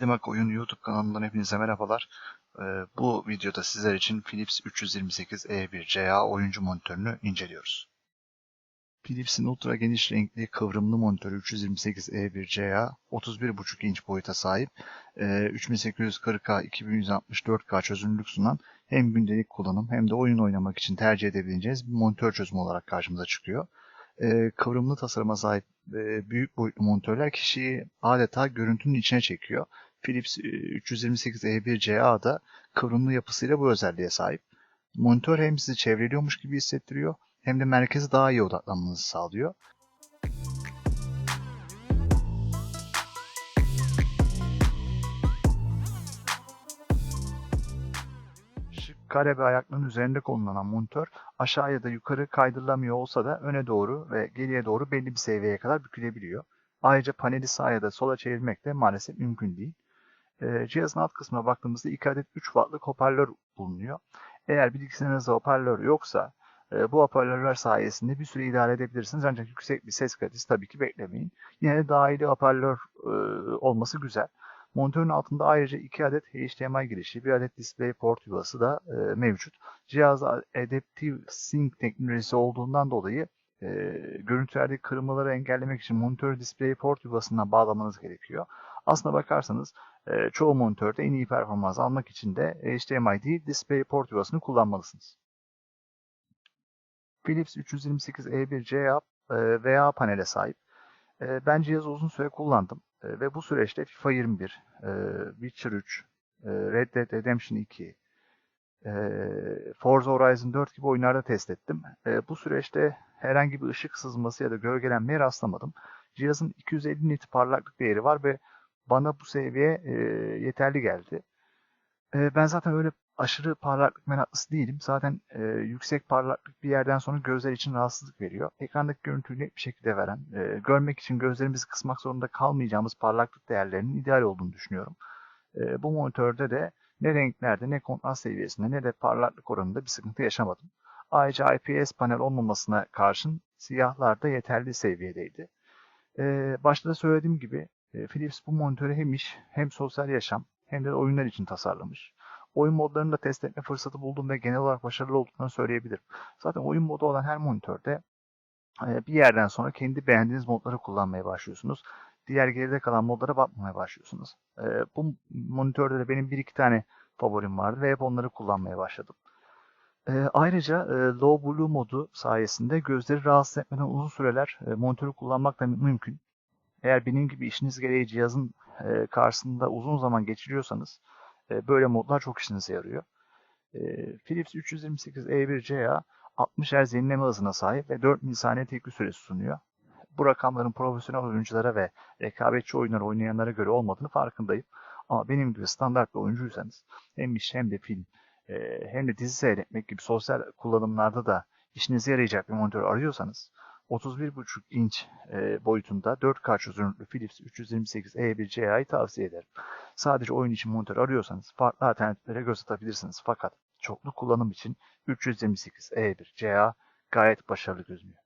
Gidemek Oyun YouTube kanalından hepinize merhabalar. Ee, bu videoda sizler için Philips 328E1CA oyuncu monitörünü inceliyoruz. Philips'in ultra geniş renkli kıvrımlı monitörü 328E1CA 31,5 inç boyuta sahip, e, 3840K 2164K çözünürlük sunan hem gündelik kullanım hem de oyun oynamak için tercih edebileceğiniz bir monitör çözümü olarak karşımıza çıkıyor. E, kıvrımlı tasarıma sahip e, büyük boyutlu monitörler kişiyi adeta görüntünün içine çekiyor. Philips 328E1CA da kıvrımlı yapısıyla bu özelliğe sahip. Monitör hem sizi çevreliyormuş gibi hissettiriyor hem de merkeze daha iyi odaklanmanızı sağlıyor. Kare bir ayakların üzerinde konulanan monitör aşağı ya da yukarı kaydırılamıyor olsa da öne doğru ve geriye doğru belli bir seviyeye kadar bükülebiliyor. Ayrıca paneli sağa ya da sola çevirmek de maalesef mümkün değil. Ee, cihazın alt kısmına baktığımızda 2 adet 3 wattlık hoparlör bulunuyor. Eğer bilgisayarınızda hoparlör yoksa e, bu hoparlörler sayesinde bir süre idare edebilirsiniz. Ancak yüksek bir ses kalitesi tabii ki beklemeyin. Yine de dahili hoparlör e, olması güzel. Monitörün altında ayrıca 2 adet HDMI girişi, 1 adet DisplayPort yuvası da e, mevcut. Cihazda Adaptive Sync teknolojisi olduğundan dolayı e, görüntülerdeki kırılmaları engellemek için monitörü DisplayPort yuvasından bağlamanız gerekiyor. Aslına bakarsanız e, çoğu monitörde en iyi performans almak için de HDMI değil DisplayPort yuvasını kullanmalısınız. Philips 328E1C e, VA panele sahip. E, ben cihazı uzun süre kullandım e, ve bu süreçte FIFA 21, Witcher 3, Red Dead Redemption 2, Forza Horizon 4 gibi oyunlarda test ettim. Bu süreçte herhangi bir ışık sızması ya da gölgelenmeye rastlamadım. Cihazın 250 nit parlaklık değeri var ve bana bu seviye yeterli geldi. Ben zaten öyle aşırı parlaklık meraklısı değilim. Zaten e, yüksek parlaklık bir yerden sonra gözler için rahatsızlık veriyor. Ekrandaki görüntüyü net bir şekilde veren, e, görmek için gözlerimizi kısmak zorunda kalmayacağımız parlaklık değerlerinin ideal olduğunu düşünüyorum. E, bu monitörde de ne renklerde ne kontrast seviyesinde ne de parlaklık oranında bir sıkıntı yaşamadım. Ayrıca IPS panel olmamasına karşın siyahlar da yeterli seviyedeydi. E, başta da söylediğim gibi e, Philips bu monitörü hem iş hem sosyal yaşam hem de oyunlar için tasarlamış oyun modlarını da test etme fırsatı buldum ve genel olarak başarılı olduğunu söyleyebilirim. Zaten oyun modu olan her monitörde e, bir yerden sonra kendi beğendiğiniz modları kullanmaya başlıyorsunuz. Diğer geride kalan modlara bakmaya başlıyorsunuz. E, bu monitörde de benim bir iki tane favorim vardı ve hep onları kullanmaya başladım. E, ayrıca Low Blue modu sayesinde gözleri rahatsız etmeden uzun süreler monitörü kullanmak da mümkün. Eğer benim gibi işiniz gereği cihazın karşısında uzun zaman geçiriyorsanız e, böyle modlar çok işinize yarıyor. E, Philips 328 E1CA 60 Hz yenileme hızına sahip ve 4 milisaniye tekli süresi sunuyor. Bu rakamların profesyonel oyunculara ve rekabetçi oyunlar oynayanlara göre olmadığını farkındayım. Ama benim gibi standart bir oyuncuysanız hem iş hem de film e, hem de dizi seyretmek gibi sosyal kullanımlarda da işinize yarayacak bir monitör arıyorsanız 31,5 inç e, boyutunda 4K çözünürlüklü Philips 328 E1CA'yı tavsiye ederim. Sadece oyun için monitör arıyorsanız farklı alternatiflere göz atabilirsiniz. Fakat çoklu kullanım için 328 E1CA gayet başarılı gözüküyor.